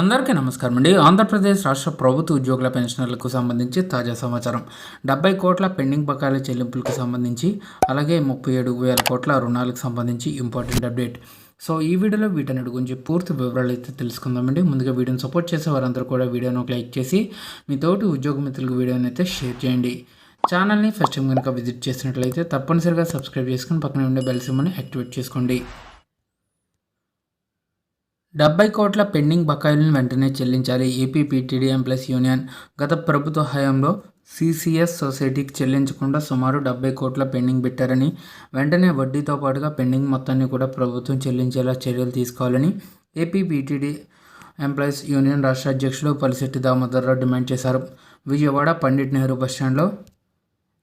అందరికీ నమస్కారం అండి. ఆంధ్రప్రదేశ్ రాష్ట్ర ప్రభుత్వ ఉద్యోగుల పెన్షనర్లకు సంబంధించి తాజా సమాచారం. డెబ్బై కోట్ల పెండింగ్ బకాయిల చెల్లింపులకు సంబంధించి అలాగే ముప్పై ఏడు వేల కోట్ల రుణాలకు సంబంధించి ఇంపార్టెంట్ అప్డేట్. సో ఈ వీడియోలో వీటన్నిటి గురించి పూర్తి వివరాలు అయితే తెలుసుకుందామండి. ముందుగా వీడియోని సపోర్ట్ చేసే వారందరూ కూడా వీడియోను ఒక లైక్ చేసి మీ తోటి ఉద్యోగ మిత్రులకు వీడియోని అయితే షేర్ చేయండి. ఛానల్ని ఫస్ట్ టైం కనుక విజిట్ చేసినట్లయితే తప్పనిసరిగా సబ్స్క్రైబ్ చేసుకుని పక్కన ఉండే బెల్ సిమ్మని యాక్టివేట్ చేసుకోండి. డెబ్బై కోట్ల పెండింగ్ బకాయిలను వెంటనే చెల్లించాలి. ఏపీ పీటీడీ ఎంప్లస్ యూనియన్ గత ప్రభుత్వ హయాంలో సిసిఎస్ సొసైటీకి చెల్లించకుండా సుమారు డెబ్బై కోట్ల పెండింగ్ పెట్టారని వెంటనే వడ్డీతో పాటుగా పెండింగ్ మొత్తాన్ని కూడా ప్రభుత్వం చెల్లించేలా చర్యలు తీసుకోవాలని ఏపీపీటీడీ ఎంప్లాయీస్ యూనియన్ రాష్ట్ర అధ్యక్షులు పలిశెట్టి దామోదర్రావు డిమాండ్ చేశారు. విజయవాడ పండిట్ నెహ్రూ బస్టాండ్లో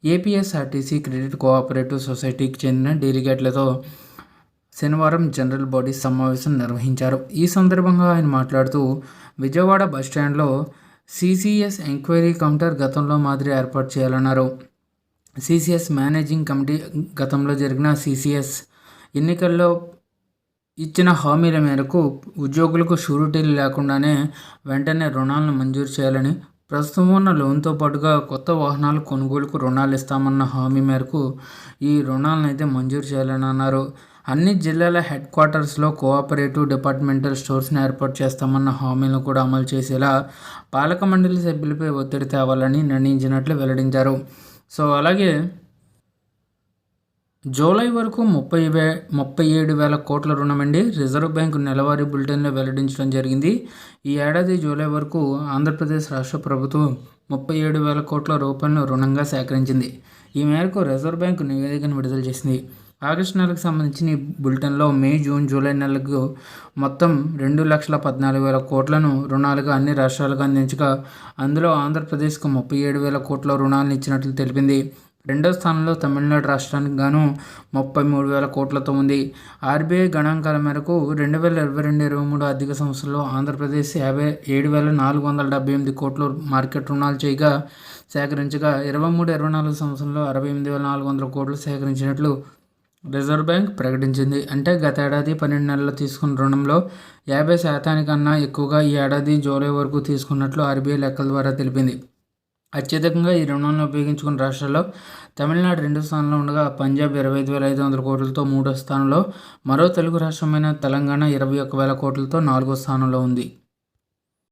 ఏపీఎస్ఆర్టీసీ క్రెడిట్ కోఆపరేటివ్ సొసైటీకి చెందిన డెలిగేట్లతో శనివారం జనరల్ బాడీ సమావేశం నిర్వహించారు. ఈ సందర్భంగా ఆయన మాట్లాడుతూ విజయవాడ బస్టాండ్లో సిసిఎస్ ఎంక్వైరీ కౌంటర్ గతంలో మాదిరి ఏర్పాటు చేయాలన్నారు. సిసిఎస్ మేనేజింగ్ కమిటీ గతంలో జరిగిన సిసిఎస్ ఎన్నికల్లో ఇచ్చిన హామీల మేరకు ఉద్యోగులకు షూరిటీలు లేకుండానే వెంటనే రుణాలను మంజూరు చేయాలని ప్రస్తుతం ఉన్న లోన్తో పాటుగా కొత్త వాహనాల కొనుగోలుకు రుణాలు ఇస్తామన్న హామీ మేరకు ఈ రుణాలను అయితే మంజూరు చేయాలని అన్నారు. అన్ని జిల్లాల హెడ్ క్వార్టర్స్లో కోఆపరేటివ్ డిపార్ట్మెంటల్ స్టోర్స్ని ఏర్పాటు చేస్తామన్న హామీలను కూడా అమలు చేసేలా పాలక మండలి సభ్యులపై ఒత్తిడి తేవాలని నిర్ణయించినట్లు వెల్లడించారు. సో అలాగే జూలై వరకు ముప్పై వే ముప్పై ఏడు వేల కోట్ల రుణమండి రిజర్వ్ బ్యాంకు నెలవారీ బులెటిన్లో వెల్లడించడం జరిగింది. ఈ ఏడాది జూలై వరకు ఆంధ్రప్రదేశ్ రాష్ట్ర ప్రభుత్వం ముప్పై ఏడు వేల కోట్ల రూపాయలను రుణంగా సేకరించింది. ఈ మేరకు రిజర్వ్ బ్యాంకు నివేదికను విడుదల చేసింది. ఆగస్టు నెలకు సంబంధించిన బులెటిన్లో మే జూన్ జూలై నెలకు మొత్తం రెండు లక్షల పద్నాలుగు వేల కోట్లను రుణాలుగా అన్ని రాష్ట్రాలకు అందించగా అందులో ఆంధ్రప్రదేశ్కు ముప్పై ఏడు వేల కోట్ల రుణాలను ఇచ్చినట్లు తెలిపింది. రెండో స్థానంలో తమిళనాడు రాష్ట్రానికి గాను ముప్పై మూడు వేల కోట్లతో ఉంది. ఆర్బీఐ గణాంకాల మేరకు రెండు వేల ఇరవై రెండు ఇరవై మూడు ఆర్థిక సంవత్సరంలో ఆంధ్రప్రదేశ్ యాభై ఏడు వేల నాలుగు వందల డెబ్బై ఎనిమిది కోట్లు మార్కెట్ రుణాలు చేయగా సేకరించగా ఇరవై మూడు ఇరవై నాలుగు సంవత్సరంలో అరవై ఎనిమిది వేల నాలుగు వందల కోట్లు సేకరించినట్లు రిజర్వ్ బ్యాంక్ ప్రకటించింది. అంటే గత ఏడాది పన్నెండు నెలలు తీసుకున్న రుణంలో యాభై శాతానికన్నా ఎక్కువగా ఈ ఏడాది జూలై వరకు తీసుకున్నట్లు ఆర్బీఐ లెక్కల ద్వారా తెలిపింది. అత్యధికంగా ఈ రుణాలను ఉపయోగించుకున్న రాష్ట్రాల్లో తమిళనాడు రెండు స్థానంలో ఉండగా పంజాబ్ ఇరవై ఐదు వేల ఐదు వందల కోట్లతో మూడో స్థానంలో మరో తెలుగు రాష్ట్రమైన తెలంగాణ ఇరవై ఒక్క వేల కోట్లతో నాలుగో స్థానంలో ఉంది.